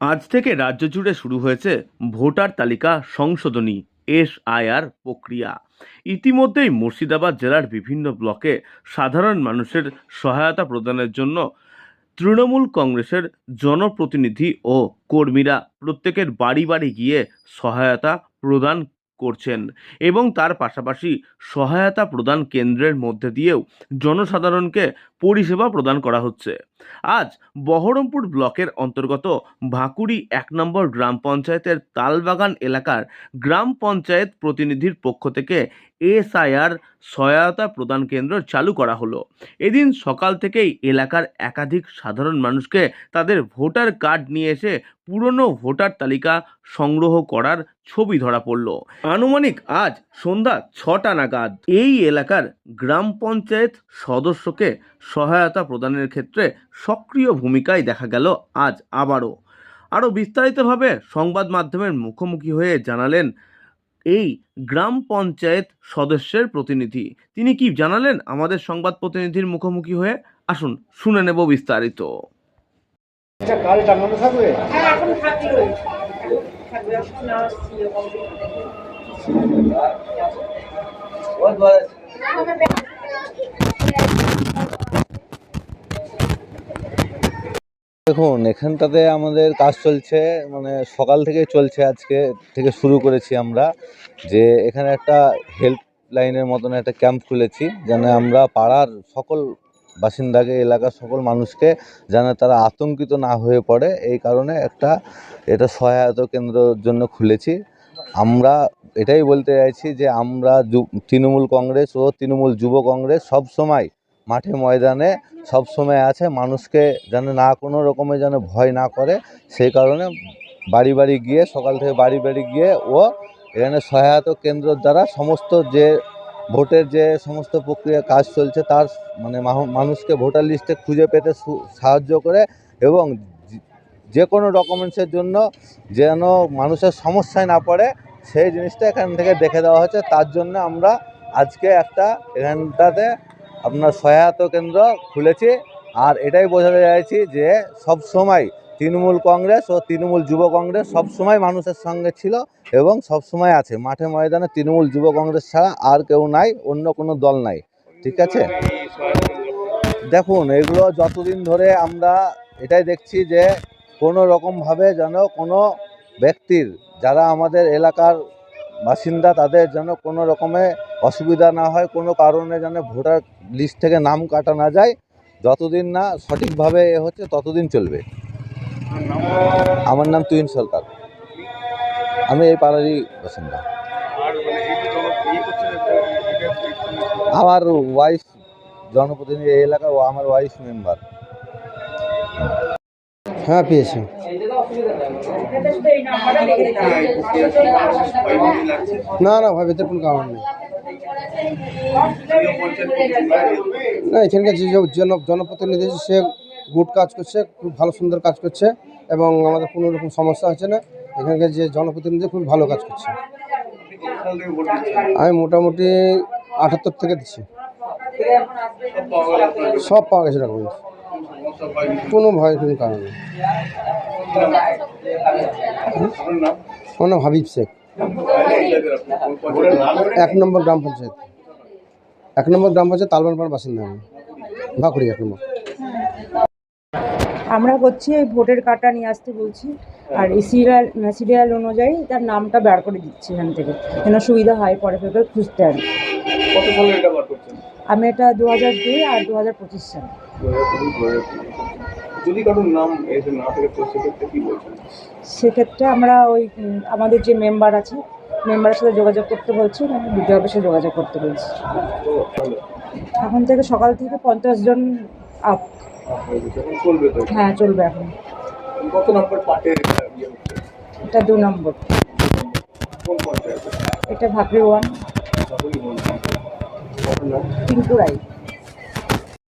আজ থেকে রাজ্য জুড়ে শুরু হয়েছে ভোটার তালিকা সংশোধনী এসআইআর প্রক্রিয়া। ইতিমধ্যেই মুর্শিদাবাদ জেলার বিভিন্ন ব্লকে সাধারণ মানুষের সহায়তা প্রদানের জন্য তৃণমূল কংগ্রেসের জনপ্রতিনিধি ও কর্মীরা প্রত্যেকের বাড়ি বাড়ি গিয়ে সহায়তা প্রদান করছেন এবং তার পাশাপাশি সহায়তা প্রদান কেন্দ্রের মধ্যে দিয়েও জনসাধারণকে পরিষেবা প্রদান করা হচ্ছে। আজ বহরমপুর ব্লকের অন্তর্গত ভাকুড়ি এক নম্বর গ্রাম পঞ্চায়েতের তালবাগান এলাকার গ্রাম পঞ্চায়েত প্রতিনিধির পক্ষ থেকে এসআইআর সহায়তা প্রদান কেন্দ্র চালু করা হলো। এদিন সকাল থেকেই এলাকার একাধিক সাধারণ মানুষকে তাদের ভোটার কার্ড নিয়ে এসে পুরনো ভোটার তালিকা সংগ্রহ করার ছবি ধরা পড়ল। আনুমানিক আজ সন্ধ্যা ছটা নাগাদ এই এলাকার গ্রাম পঞ্চায়েত সদস্যকে সহায়তা প্রদানের ক্ষেত্রে সক্রিয় ভূমিকায় দেখা গেল আজ আবারও। আরও বিস্তারিতভাবে সংবাদ মাধ্যমের মুখোমুখি হয়ে জানালেন এই গ্রাম পঞ্চায়েত সদস্যের প্রতিনিধি। তিনি কি জানালেন আমাদের সংবাদ প্রতিনিধির মুখোমুখি হয়ে? আসুন শুনে নেব বিস্তারিত। আচ্ছা কাল টাঙানো থাকবে হ্যাঁ এখন থাকবে থাকবে এখন না আসছি এরকম দেখুন, এখানটাতে আমাদের কাজ চলছে মানে সকাল থেকে চলছে আজকে, থেকে শুরু করেছি আমরা, যে এখানে একটা হেল্প লাইনের মতন একটা ক্যাম্প খুলেছি, যেন আমরা পাড়ার সকল বাসিন্দাকে, এলাকার সকল মানুষকে, যেন তারা আতঙ্কিত না হয়ে পড়ে। এই কারণে একটা, এটা সহায়তা কেন্দ্রের জন্য খুলেছি। আমরা এটাই বলতে চাইছি যে আমরা তৃণমূল কংগ্রেস ও তৃণমূল যুব কংগ্রেস সব সময় মাঠে ময়দানে সব সময় আছে, মানুষকে যেন না কোনো রকমে যেন ভয় না করে, সেই কারণে বাড়ি বাড়ি গিয়ে, সকাল থেকে বাড়ি বাড়ি গিয়ে ও এখানে সহায়তা কেন্দ্রের দ্বারা সমস্ত যে ভোটের যে সমস্ত প্রক্রিয়া কাজ চলছে, তার মানে মানুষকে ভোটার লিস্টে খুঁজে পেতে সাহায্য করে এবং যে কোনো ডকুমেন্টসের জন্য যেন মানুষের সমস্যায় না পড়ে, সেই জিনিসটা এখান থেকে দেখে দেওয়া হচ্ছে তার জন্য আমরা আজকে একটা এখানটাতে আপনার সহায়তা কেন্দ্র খুলেছি আর এটাই বোঝাতে চাইছি যে সব সময় তৃণমূল কংগ্রেস ও তৃণমূল যুব কংগ্রেস সব সময় মানুষের সঙ্গে ছিল এবং সব সময় আছে। মাঠে ময়দানে তৃণমূল যুব কংগ্রেস ছাড়া আর কেউ নাই, অন্য কোনো দল নাই। ঠিক আছে? দেখুন, এগুলো যতদিন ধরে আমরা এটাই দেখছি যে কোনো রকমভাবে যেন কোনো ব্যক্তির, যারা আমাদের এলাকার বাসিন্দা, তাদের যেন কোনো রকমে অসুবিধা না হয়, কোনো কারণে যেন ভোটার লিস্ট থেকে নাম কাটা না যায়, যতদিন না সঠিকভাবে এ হচ্ছে, ততদিন চলবে। আমার নাম তুহিন সরকার। আমি এই পাড়ারই বাসিন্দা। আমার ওয়াইফ জনপ্রতিনিধি এই এলাকা ও আমার ওয়াইফ মেম্বার হ্যাঁ পেয়েছি। না না ভাবে তো কোনো কারণ নেই। না, এখানকার যে জন জনপ্রতিনিধি সে গুড কাজ করছে, খুব ভালো, সুন্দর কাজ করছে এবং আমাদের কোনো রকম সমস্যা হচ্ছে না। এখানকার যে জনপ্রতিনিধি খুব ভালো কাজ করছে। আমি মোটামুটি আটাত্তর থেকে দিচ্ছি। সব পাওয়া গেছে ডকুমেন্টস কোনো ভয় কোনো কারণ আমার নাম হাবিব শেখ। এক নম্বর গ্রাম পঞ্চায়েত। এক নম্বর গ্রাম পঞ্চায়েত তালবানপাড়ার বাসিন্দা আমি। ভাকুড়ি এক নম্বর। আমরা হচ্ছে এই ভোটের কার্ডটা নিয়ে আসতে বলছি। আর এই সিরিয়াল সিরিয়াল অনুযায়ী তার নামটা বের করে দিচ্ছি এখান থেকে। যেন সুবিধা হয় পরে ফেরত খুঁজতে আর কত সালে এটা বার করছেন? আমি এটা দু হাজার দুই আর দু হাজার পঁচিশ সাল। যদি কারোর নাম এসে না থাকে তো সেক্ষেত্রে কি বলছেন? সেক্ষেত্রে আমরা ওই আমাদের যে মেম্বার আছে মেম্বারের সাথে যোগাযোগ করতে বলছি বিডিও অফিসে যোগাযোগ করতে বলছি। এখন থেকে সকাল থেকে পঞ্চাশ জন আপ হয়ে চলবে তো? হ্যাঁ চলবে এখন। কত নম্বর পার্টে এটা দু নম্বর এটা ভাকরি ওয়ান। টিঙ্কু রায়